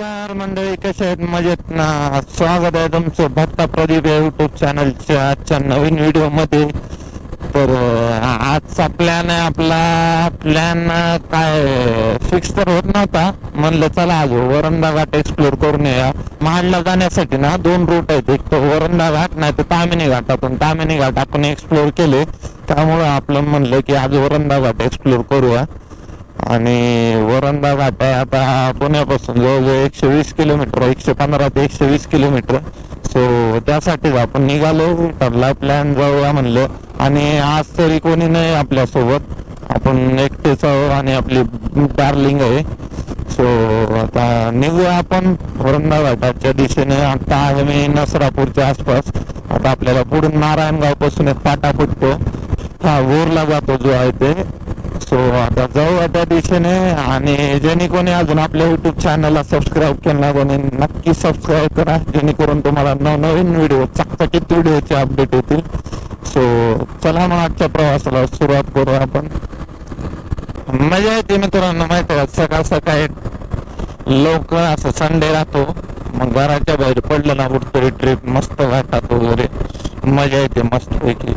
नमस्कार मंडळी कसे आहेत? मजेत ना? स्वागत आहे तुमचं भक्ता प्रदीप या युट्यूब चॅनलच्या आजच्या नवीन व्हिडिओमध्ये. तर आजचा प्लॅन आहे आपला. प्लॅन काय फिक्स तर होत नव्हता. म्हणलं चला आज वरंदा घाट एक्सप्लोर करून या महाडला जाण्यासाठी ना दोन रूट आहेत. एक तर वरंदा घाट नाही तर तामिनी घाट आपण तामिनी घाट आपण एक्सप्लोर केले. त्यामुळं आपलं म्हणलं की आज वरंदा घाट एक्सप्लोर करूया. आणि वरंदा घाट आहे आता पुण्यापासून जवळजवळ एकशे वीस किलोमीटर एकशे पंधरा ते एकशे वीस किलोमीटर. सो त्यासाठीच आपण निघालो ठरला प्लॅन जाऊया म्हणलं. आणि आज तरी कोणी नाही आपल्यासोबत. आपण एकटेच आहोत आणि आपली डार्लिंग आहे. सो आता निघूया आपण वरंदा घाटाच्या दिशेने. आता आहे मी नसरापूरच्या आसपास. आता आपल्याला पुढून नारायणगावपासून एक पाटा फुटतो. हा वोरला जातो जो आहे ते. सो आता जाऊ आता दिशेने आणि ज्यांनी कोणी अजून आपल्या युट्यूब चॅनलला सबस्क्राईब केला कोणी नक्की सबस्क्राईब करा. जेणेकरून तुम्हाला नवनवीन व्हिडिओ चकचकीत व्हिडिओचे अपडेट येतील. सो चला मग आजच्या प्रवासाला सुरुवात करू आपण. मजा येते मित्रांनो माहिती आहे का? सकाळ सकाळी लवकर असं संडे राहतो. मग घराच्या बाहेर पडलं ना कुठतरी ट्रिप मस्त वाटतो वगैरे. मजा येते मस्त पैकी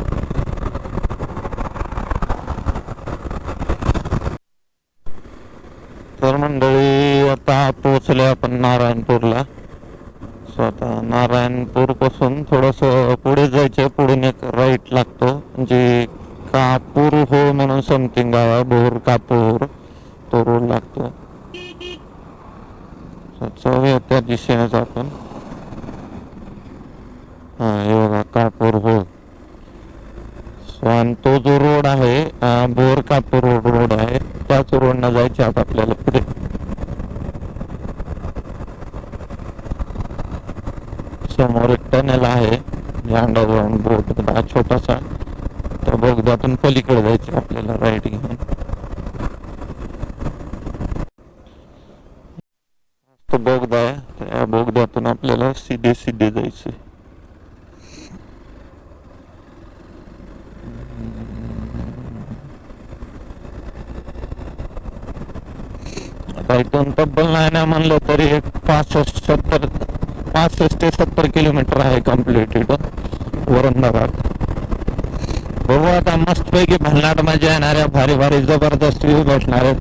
तर मंडळी आता पोहोचले आपण नारायणपूरला. सो आता नारायणपूरपासून थोडस पुढे जायचं पुढून एक राईट लागतो. म्हणजे कापूर हो म्हणून समथिंग गाव आहे भोर कापूर तो रोड लागतो जाऊया त्या दिशेनेच आपण. हा हे बघा कापूर हो. So, आणि तो जो रोड आहे बोर कापूर रोड आहे. त्याच रोडनं जायचे आता आपल्याला पुढे. समोर एक टनेल आहे अंडरग्राउंड बोट हा छोटासा. त्या बोगद्यातून पलीकडे जायचे आपल्याला राईट घेऊन. तो बोगदा आहे त्या बोगद्यातून आपल्याला सिधे सिधे जायचे आता इथून तब्बल नाही ना म्हणलं तरी एक पासष्ट सत्तर पासष्ट ते सत्तर किलोमीटर आहे कंप्लीट इथून वरंदा घाट बघू आता मस्तपैकी भन्नाट मजा येणाऱ्या भारी भारी जबरदस्त व्ह्यू भेटणार आहेत.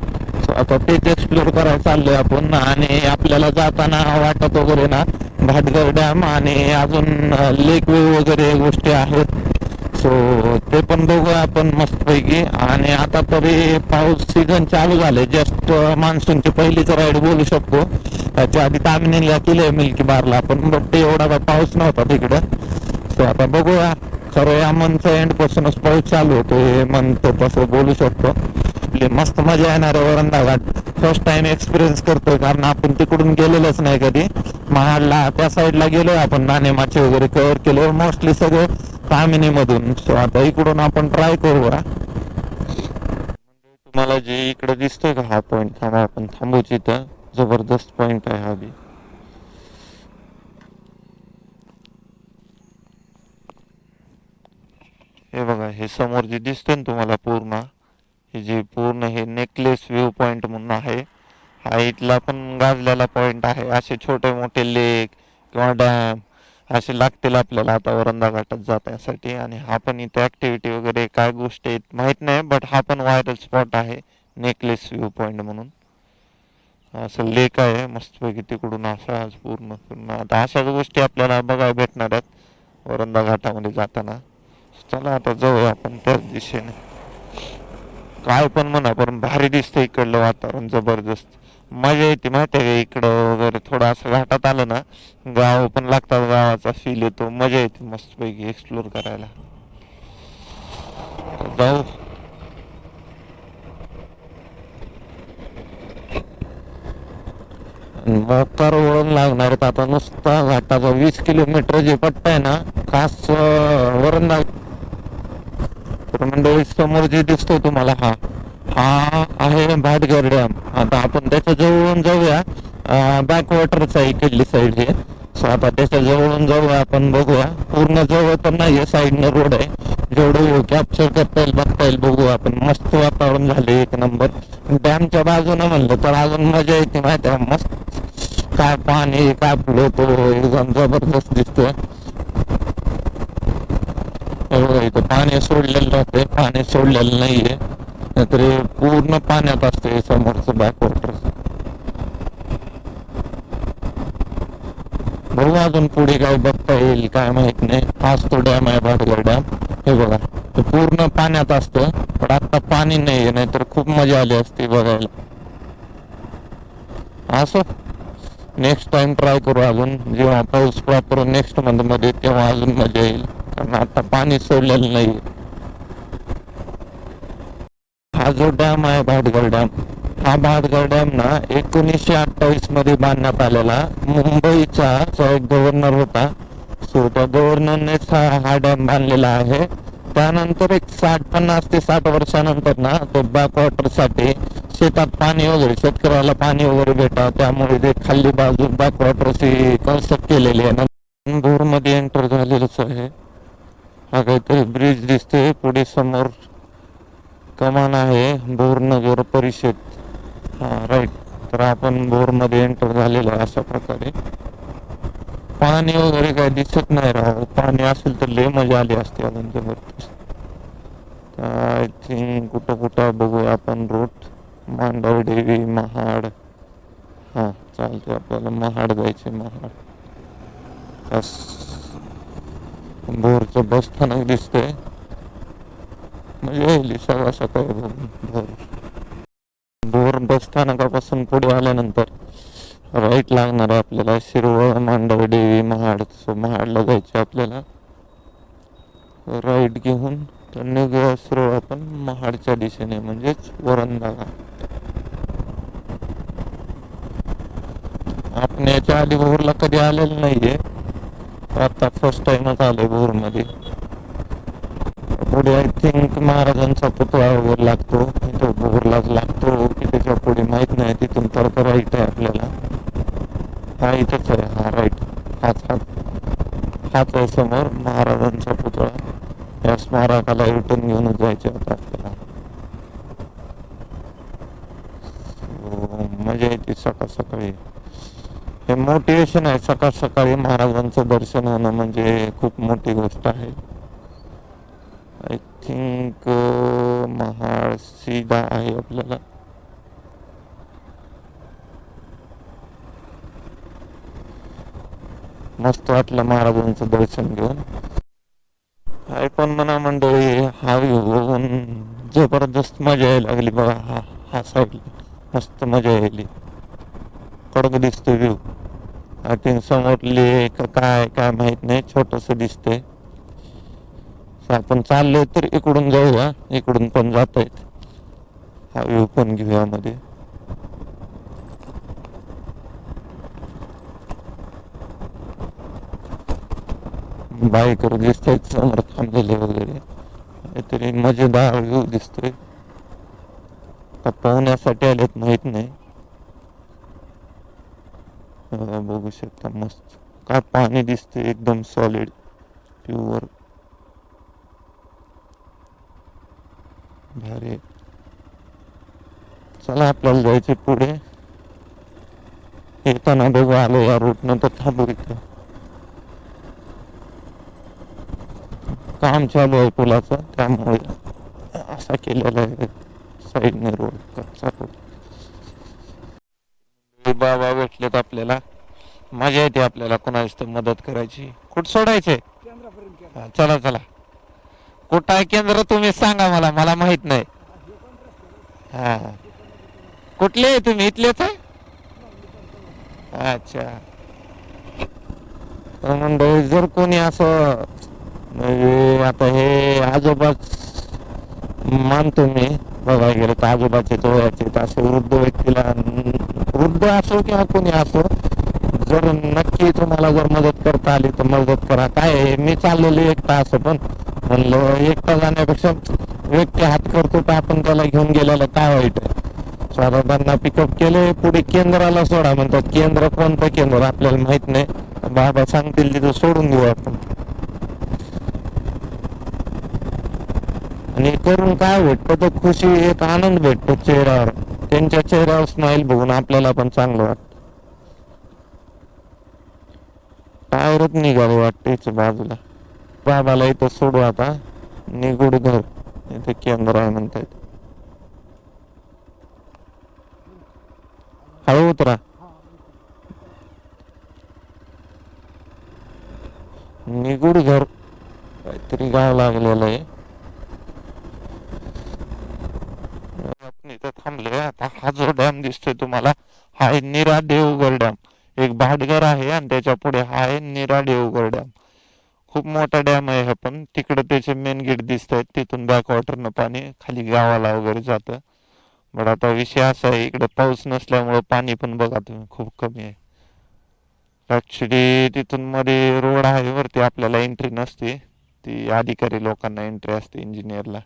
आता तेच एक्सप्लोर करायला चाललोय आपण आणि आपल्याला जाताना वाटत वगैरे ना भाटघर डॅम आणि अजून लेक व्ह्यू वगैरे गोष्टी आहेत. सो ते पण बघू आपण मस्तपैकी. आणि आता तरी पाऊस सीझन चालू झाले जस्ट मान्सूनची पहिलीच राईड बोलू शकतो. त्याच्या आधी तामिनीला केले मिल्की बारला. आपण बट एवढा काय पाऊस नव्हता तिकडं. सो आता बघूया. खरं या मंथच्या एंड पासूनच पाऊस चालू होतो. हे मंथ तसं बोलू शकतो. आपली मस्त मजा येणार आहे Varandha Ghat. First time experience करतोय. कारण आपण तिकडून गेलेलोच नाही कधी. महाडला त्या साईडला गेलोय आपण. नाणेमाचे वगैरे कव्हर केले. मोस्टली सगळे तामिनी मधून सो आता इकडून आपण ट्राय करूया. तुम्हाला जे इकडे दिसतोय का हा पॉइंट थांबा आपण थांबूच इथं जबरदस्त पॉइंट आहे हा बी. हे बघा हे समोर जे दिसतोय ना तुम्हाला पूर्ण हे जे पूर्ण हे नेकलेस व्ह्यू पॉइंट म्हणून आहे हा इथला पण गाजलेला पॉइंट आहे. असे छोटे मोठे लेक किंवा डॅम असे लागतील आपल्याला आता वरंदा घाटात जाण्यासाठी आणि हा पण इथे ऍक्टिव्हिटी वगैरे काय गोष्टी आहेत माहीत नाही बट हा पण व्हायरल स्पॉट आहे नेकलेस व्ह्यू पॉईंट म्हणून. असं लेक आहे मस्तपैकी तिकडून असा आज पूर्ण पूर्ण. आता अशाच गोष्टी आपल्याला बघायला भेटणार आहेत वरंदा घाटामध्ये जाताना. चला आता जाऊया आपण त्याच दिशेने. काय पण म्हणा पण भारी दिसतं इकडलं वातावरण जबरदस्त. मजा येते माहिती आहे का? इकडं वगैरे थोडं असं घाटात आलं ना गाव पण लागतात गावाचा फील येतो मजा येते मस्तपैकी एक्सप्लोर करायला. तर जाऊ मोकार वळण लागणार आहेत आता नुसता घाटाचा वीस किलोमीटर जे पट्टा आहे ना खास वरण लाग तर मंडळी समोर जे दिसतो तुम्हाला हा. हा आहे भाटघर डॅम. आता आपण त्याच्या जवळून जाऊया बॅकवॉटरचा इकडली साईड आहे सो आता त्याच्या जवळून जाऊया आपण बघूया. पूर्ण जवळ पण नाही साईडनं रोड आहे. जेवढं कॅप्चर करता येईल बघता येईल बघू आपण. मस्त वातावरण झाले एक नंबर डॅमच्या बाजूनं म्हणलं तर अजून मजा येते माहिती आहे मस्त. काय पाणी काय तो एकदम जबरदस्त दिसतोय. हे इथं पाणी सोडलेलं राहते पाणी सोडलेलं नाहीये. नाहीतर पूर्ण पाण्यात असते समोरचं बॅकवॉटर बघू अजून पुढे काय बघता येईल काय माहीत नाही. हाच तो डॅम आहे भाटगर डॅम हे बघा ते पूर्ण पाण्यात असतं पण आता पाणी नाहीये नाहीतर खूप मजा आली असती बघायला. असं. नेक्स्ट टाइम ट्राय करू अजून. जेव्हा पाऊस प्रॉपर नेक्स्ट मंथमध्ये तेव्हा अजून मजा येईल. कारण आता पाणी सोडलेलं नाही हा जो डॅम आहे भाटगर डॅम. हा भाटगर डॅम ना एकोणीसशे अठ्ठावीसमध्ये बांधण्यात आलेला मुंबईचा जो एक गव्हर्नर होता सो त्या गव्हर्नरनेच हा हा डॅम बांधलेला आहे. त्यानंतर एक साठ पन्नास ते साठ वर्षानंतर ना तो बॅकवॉटरसाठी शेतात पाणी वगैरे शेतकऱ्याला पाणी वगैरे भेटा. त्यामुळे ते खाली बाजू बॅकवॉटरची कन्स्ट्रक्ट केलेली आहे ना. भोर एंटर झालेलंच आहे. हा काहीतरी ब्रिज दिसते पुढे समोर. कमान आहे बोरनगर परिषद. हा राईट तर आपण बोरमध्ये एंटर झालेलो आहे अशा प्रकारे. पाणी वगैरे काय दिसत नाही राव. पाणी असेल तर लय मजा आली असते अजून जबरदस्त आय थिंक कुठं कुठं बघूया आपण रूट मांडव देवी महाड. हा चालते आपल्याला महाड जायचे महाड. बस. बोरचं बस स्थानक दिसतंय. मजा येईल सगळं सकाळी भोर भोर बस स्थानकापासून पुढे आल्यानंतर राईट लागणार आहे आपल्याला. शिरवळ मांडव देवी महाड सो महाडला जायचे आपल्याला. राईट घेऊन तर निघूया शिरवळ आपण महाडच्या दिशेने म्हणजेच वरंदागा आपण याच्या आधी भोरला कधी आलेलं नाहीये. आता फर्स्ट टाइमच आले भोरमध्ये. पुढे आय थिंक महाराजांचा पुतळा वर लागतो. तो भोरलाच लागतो. की त्याच्या पुढे माहीत नाही. तिथून परत राईट आहे आपल्याला. हा इथंच आहे. हा राईट हाच हाच. हाच आहे समोर महाराजांचा पुतळा. या स्मारकाला रिटर्न घेऊनच जायचे होता आपल्याला. मजा येते सकाळ सकाळी. हे मोटिवेशन आहे सकाळ सकाळी महाराजांचं दर्शन होणं म्हणजे खूप मोठी गोष्ट आहे. थिंक महाड सीधा आहे आपल्याला. मस्त वाटलं महाराजांचं दर्शन घेऊन. काय पण म्हणा मंडळी हा घेऊन जबरदस्त मजा यायला लागली बघा हा हा साईड मस्त मजा यायली. कडक दिसतो व्ह्यू आय थिंक समोरले का काय काय माहीत नाही छोटस दिसतंय. आपण चाललोय तर इकडून जाऊया इकडून पण जात आहेत हा व्यू पण घेऊया मध्ये. बाईकर दिसतायत समोर थांबलेले वगैरे. काहीतरी मजेदार व्यू दिसतोय. का पाहण्यासाठी आलेत माहीत नाही. बघू शकता मस्त. काय पाणी दिसते एकदम सॉलिड प्युअर भारी. चला आपल्याला जायचे पुढे. येताना बघू आलो या रूट नंतर थांबू इथं. काम चालू आहे पुलाचं त्यामुळे असा केलेला आहे. साईडने रोड कच्चा रोड बाबा भेटलेत आपल्याला. मजा येते आपल्याला कोणाची तर मदत करायची. कुठं सोडायचे चला चला. कुठं आहे केंद्र तुम्ही सांगा मला मला माहीत नाही. हा. कुठले आहे तुम्ही? इथलेच आहे? अच्छा. तर मंडळी जर कोणी असं म्हणजे आता हे आजोबाच मानतो मी बघायला गेलं तर आजोबाचे वयाचे तर असे वृद्ध व्यक्तीला वृद्ध असो किंवा कोणी असो जर नक्की तुम्हाला जर मदत करता आली तर मदत करा. काय मी चाललेली एकटा असं पण म्हणलं एकटा जाण्यापेक्षा व्यक्ती हात करतो तर आपण त्याला घेऊन गेलेला काय वाईट आहे? पिकअप केले पुढे केंद्राला सोडा म्हणतात. केंद्र कोणतं केंद्र? आपल्याला माहीत नाही. बाबा सांगतील तिथं सोडून घेऊ आपण. आणि करून काय भेटतो तर खुशी एक आनंद भेटतो चेहऱ्यावर. त्यांच्या चेहऱ्यावर स्माईल बघून आपल्याला पण चांगलं वाटतं. टायरच निघाले वाटतं बाजूला. बाबाला इथं सोडू आता. निगुड घर. इथे केंद्र आहे म्हणतात. हळू उतरा. निगुड घर. काहीतरी गाव लागलेलं आहे. इथं थांबले आता. हा जो डॅम दिसतोय तुम्हाला हा आहे निरा देवगड डॅम. एक भाटघर आहे आणि त्याच्या पुढे हा आहे निरा देवगड डॅम. खूप मोठा डॅम आहे हा पण. तिकडं त्याचे मेन गेट दिसत आहेत तिथून बॅकवॉटरनं पाणी खाली गावाला वगैरे जातं. बट आता विषय असा आहे इकडं पाऊस नसल्यामुळे पाणी पण बघा तुम्ही खूप कमी आहे. ॲक्च्युली तिथून मध्ये रोड आहे वरती आपल्याला एंट्री नसते. ती अधिकारी लोकांना एंट्री असते इंजिनियरला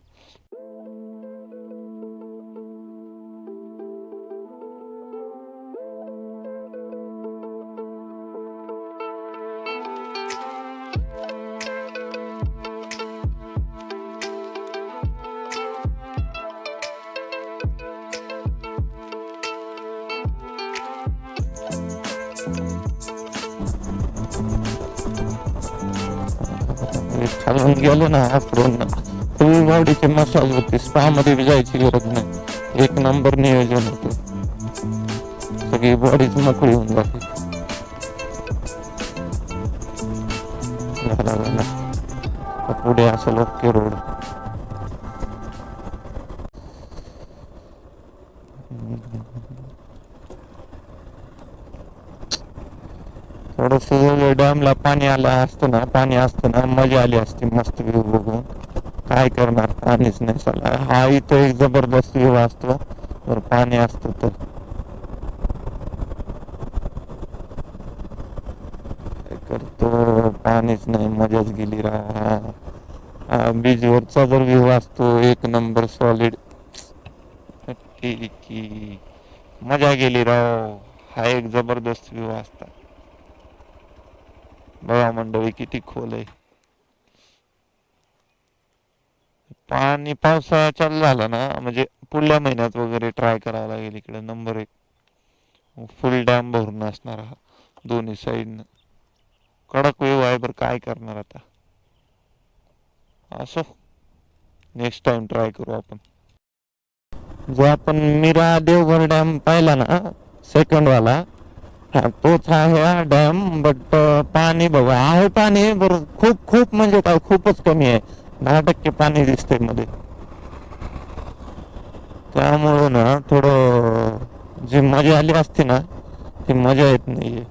खालून गेलो ना आफरून फुल बॉडीचे मसाज होते स्पा मध्ये बी जायची गरज नाही. एक नंबर नियोजन होते. सगळी बॉडीच मोकळी होऊन जाते. पुढे असेल ओके रोड थोडस डॅमला पाणी आलं असतं ना पाणी असतं ना मजा आली असती मस्त व्ह्यू बघून. काय करणार? पाणीच नाही चला हा इथं एक जबरदस्त व्ह्यू असतो. तर पाणी असतं तर. करतो? पाणीच नाही मजाच गेली राहा बीचवरचा जर व्ह्यू असतो एक नंबर सॉलिड ठीक मजा गेली राव. हा एक जबरदस्त व्ह्यू असता. बघा मंडळी किती खोल आहे. पाणी पावसाळा चालू झाला ना म्हणजे पुढल्या महिन्यात वगैरे ट्राय करावा लागेल इकडे. नंबर एक. फुल डॅम भरून असणार हा. दोन्ही साईडनं कडक वेव आहे बरं काय करणार आता? असो. नेक्स्ट टाइम ट्राय करू आपण. जो आपण मीरा देवघर डॅम पाहिला ना सेकंड पोचा हा, डॅम बट पाणी बघा. आहे पाणी बरोबर खूप खूप म्हणजे काय खूपच कमी आहे. दहा टक्के पाणी दिसतंयमध्ये. त्यामुळं ना थोडं जी मजा आली असते ना ती मजा येत नाहीये.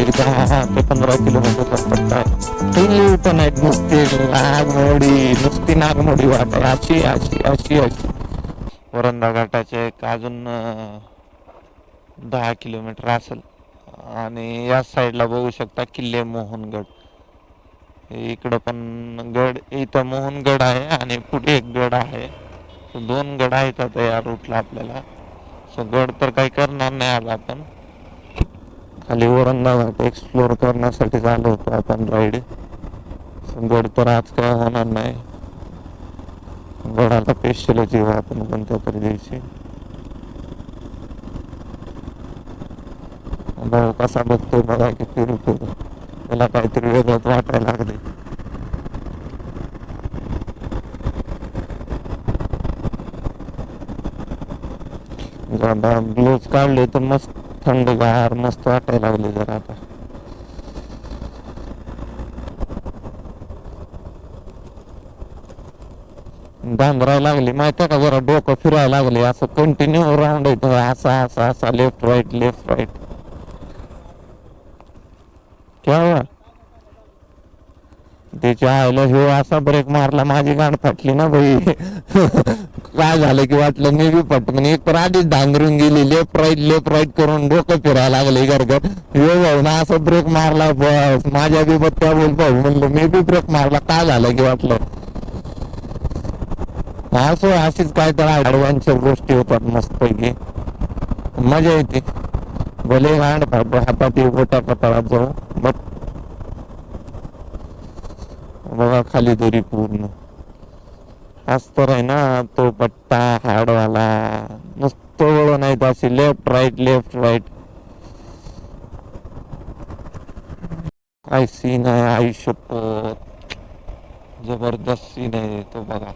चालू दहा ते पंधरा किलोमीटरचा पट्टा आहे पण आहेत नुसती नागमोडी नुसती नागमोडी वाट आहे अशी अशी अशी अशी वरंदा घाटाचे एक अजून दहा किलोमीटर असेल आणि या साईडला बघू शकता किल्ले मोहनगड इकडं पण गड इथं मोहनगड आहे आणि पुढे एक गड आहे दोन गड आहेत आता या रूटला आपल्याला सो गड तर काही करणार नाही आज आपण खाली वरण घाट एक्सप्लोअर करण्यासाठी झालं होतं आपण राईड गड तर आज काय होणार नाही. गडाला पेशलच येऊ आपण कोणत्या तरी दिवशी. भाऊ कसा बघतो बघा की फिरू फिरू त्याला काहीतरी वेगळंच वाटायला लागले ब्लूज काढले तर मस्त. थंडगार मस्त वाटायला लागली जरा आता. डांबरायला लागली माहिती का जरा डोकं फिरायला लागले असं कंटिन्यू राऊंड येतो असा असा असा लेफ्ट राईट लेफ्ट राईट क्या हुआ त्याच्या आईला हे असा ब्रेक मारला माझी गाण फाटली ना भाई काय झालं की वाटलं मी बी पटकन एक तर आधीच डांगरून गेली लेफ्ट राईट लेफ्ट राईट करून डोकं फिरायला लागले घर घर भाऊ ना असं ब्रेक मारला बस. माझ्या बी बत्त्या बोल भाऊ म्हणलं मी बी ब्रेक मारला. काय झालं की वाटलं? असं अशीच काय तर ऍडव्हान्सच्या गोष्टी होतात मस्त पैकी मजा येते. भले गांड हातात येऊ पताळात जाऊ. बट बघा खाली तरी पूर्ण. हाच तर आहे ना तो पट्टा हाडवाला. नुसतं वळण नाही असे अशी लेफ्ट राईट लेफ्ट राईट काय सीन आहे आयुष्य जबरदस्त सीन आहे तो बघा.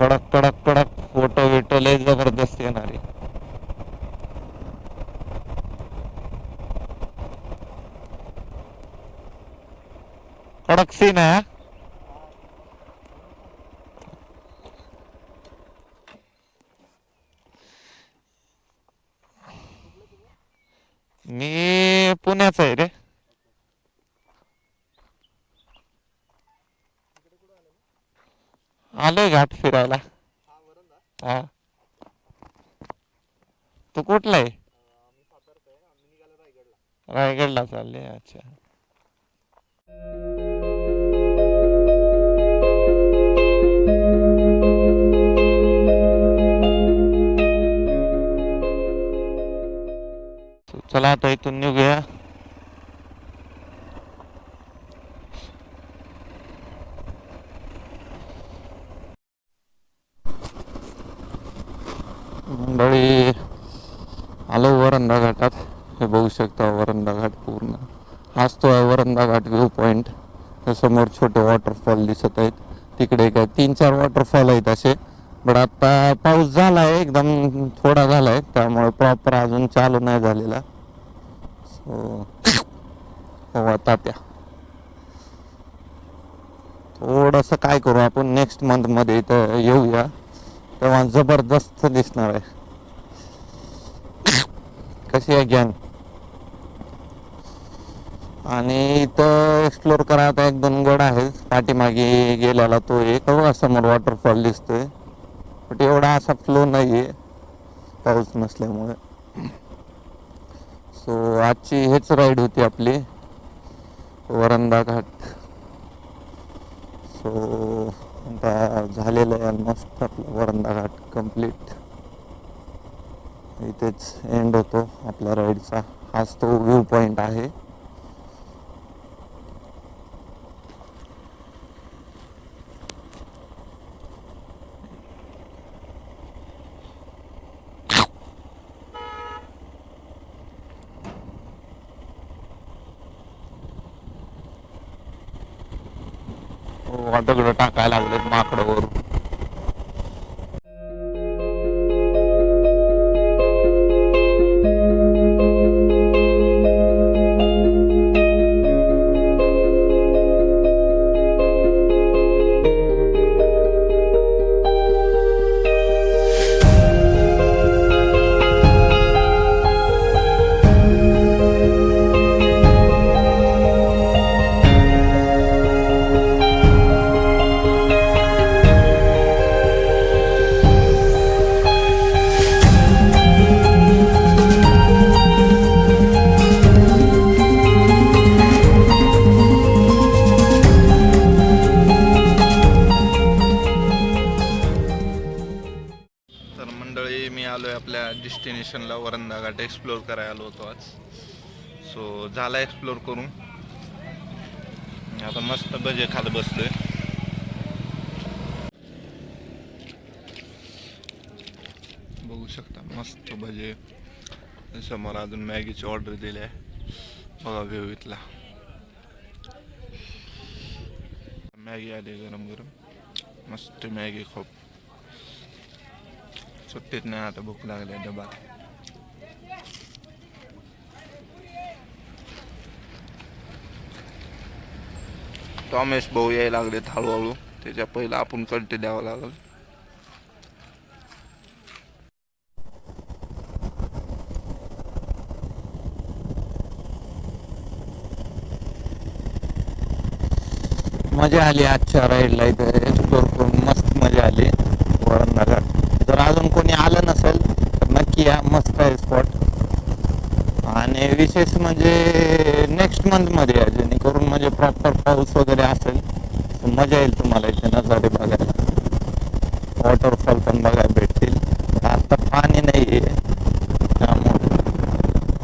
कडक कडक कडक फोटो बिटो लय जबरदस्त येणार. आहे कडक मंडळी आलो वरंदा घाटात. हे बघू शकता वरंदा घाट पूर्ण. हाच तो आहे वरंदा घाट व्ह्यू पॉईंट समोर छोटे वॉटरफॉल दिसत आहेत. तिकडे काय तीन चार वॉटरफॉल आहेत असे. बट आता पाऊस झाला आहे एकदम थोडा झाला आहे त्यामुळे प्रॉपर अजून चालू नाही झालेला. सो हो तात्या. थोडंसं काय करू आपण? नेक्स्ट मंथमध्ये इथं येऊया. तेव्हा जबरदस्त दिसणार आहे. कशी आहे ज्ञान? आणि इथं एक्सप्लोर करा आता एक दोन गड आहेत. पाठीमागे गेल्याला तो एक. हो, समोर वॉटरफॉल दिसतोय. बट एवढा असा फ्लो नाही आहे पाऊस नसल्यामुळे. सो आजची हेच राईड होती आपली. वरंदा घाट. सो आता झालेलं आहे ऑलमोस्ट आपलं वरंदा घाट कंप्लीट इथेच एंड होतो आपल्या राईडचा हाच तो व्ह्यू पॉईंट आहे. हो, दगड टाकायला लागलेत माकडवर डेस्टिनेशनला वरंदा घाट एक्सप्लोर करायला आलो होतो आज. सो झाला एक्सप्लोर करून. आता मस्त बजे खात बसलोय. बघू शकता मस्त भजे समोर अजून मॅगीची ऑर्डर दिली आहे. बघा व्ह्यू इथला. मॅगी आली गरम गरम मस्त मॅगी खूप. सुट्टीत नाही आता भूक लागली डबा टॉमेश भाऊ यायला लागलेत हळूहळू. त्याच्या पहिला आपण कंटे द्यावं लागल. मजा आली आजच्या राईडला इथे. एक्सप्लोर करून मस्त मजा आली. वरण जर अजून कोणी आलं नसेल तर नक्की या. मस्त आहे स्पॉट आणि विशेष म्हणजे नेक्स्ट मंथमध्ये या जेणेकरून म्हणजे प्रॉपर फॉल्स वगैरे असेल तर मजा येईल तुम्हाला इथे नजारे बघायला. वॉटरफॉल पण बघायला भेटतील. आता पाणी नाही आहे त्यामुळे.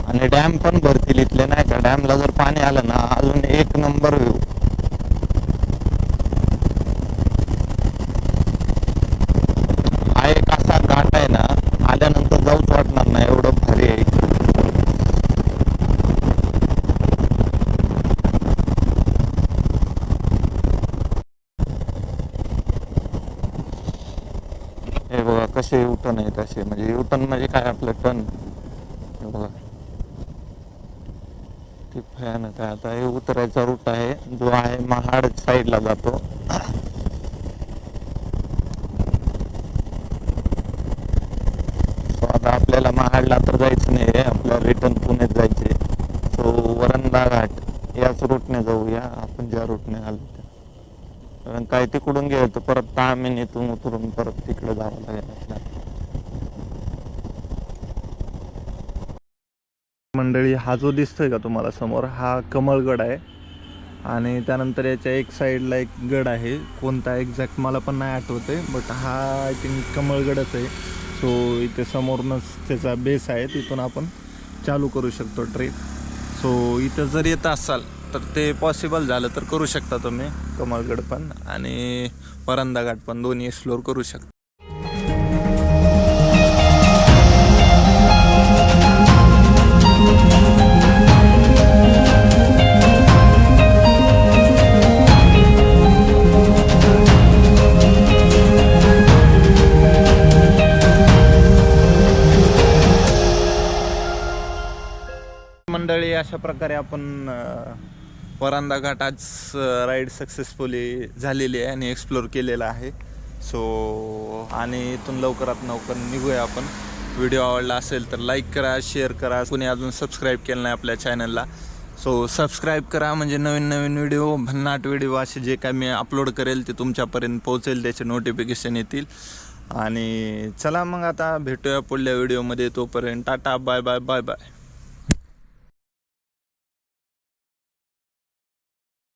आणि डॅम पण भरतील इथले नाही का? डॅमला जर पाणी आलं ना अजून एक नंबर व्ह्यू हा एक असा घाट आहे ना आल्यानंतर जाऊच वाटणार नाही एवढं भारी आहे हे बघा कसे आहेत असे. म्हणजे यू टर्न म्हणजे काय आपलं टर्न बघा ते भयानक आहे. आता हे उतरायचा रूट आहे. जो आहे महाड साईडला जातो. आता आपल्याला महाडला तर जायचं नाही आहे आपल्याला रिटर्न पुण्यात जायचे सो वरंदा घाट. याच रूटने जाऊया. आपण ज्या रूटने आलो त्या. कारण काय तिकडून गेलं तर परत तामिनीतून उतरून परत तिकडे जावं लागेल आपल्याला. मंडळी हा जो दिसतोय का तुम्हाला समोर हा कमळगड आहे. आणि त्यानंतर याच्या एक साईडला एक गड आहे. कोणता एक्झॅक्ट मला पण नाही आठवते बट हा आय थिंक कमळगडच आहे. सो इथे समोरूनच त्याचा बेस आहे. तिथून आपण चालू करू शकतो ट्रेक सो इथं जर येत असाल तर ते पॉसिबल झालं तर करू शकता तुम्ही. कमळगड पण आणि परंदा घाट पण दोन्ही एक्सप्लोर करू शकता. अशा प्रकारे आपण अ, वरांदा घाट आज राईड सक्सेसफुली झालेली आहे आणि एक्सप्लोर केलेला आहे. सो आणि इथून लवकरात लवकर निघूया आपण. व्हिडिओ आवडला असेल तर लाईक करा शेअर करा. कुणी अजून सबस्क्राईब केलं नाही आपल्या चॅनलला सो सबस्क्राईब करा. म्हणजे नवीन नवीन व्हिडिओ भन्नाट व्हिडिओ असे जे काय मी अपलोड करेल ते तुमच्यापर्यंत पोहोचेल त्याचे नोटिफिकेशन येतील. आणि चला मग आता भेटूया पुढल्या व्हिडिओमध्ये तोपर्यंत tata bye bye bye bye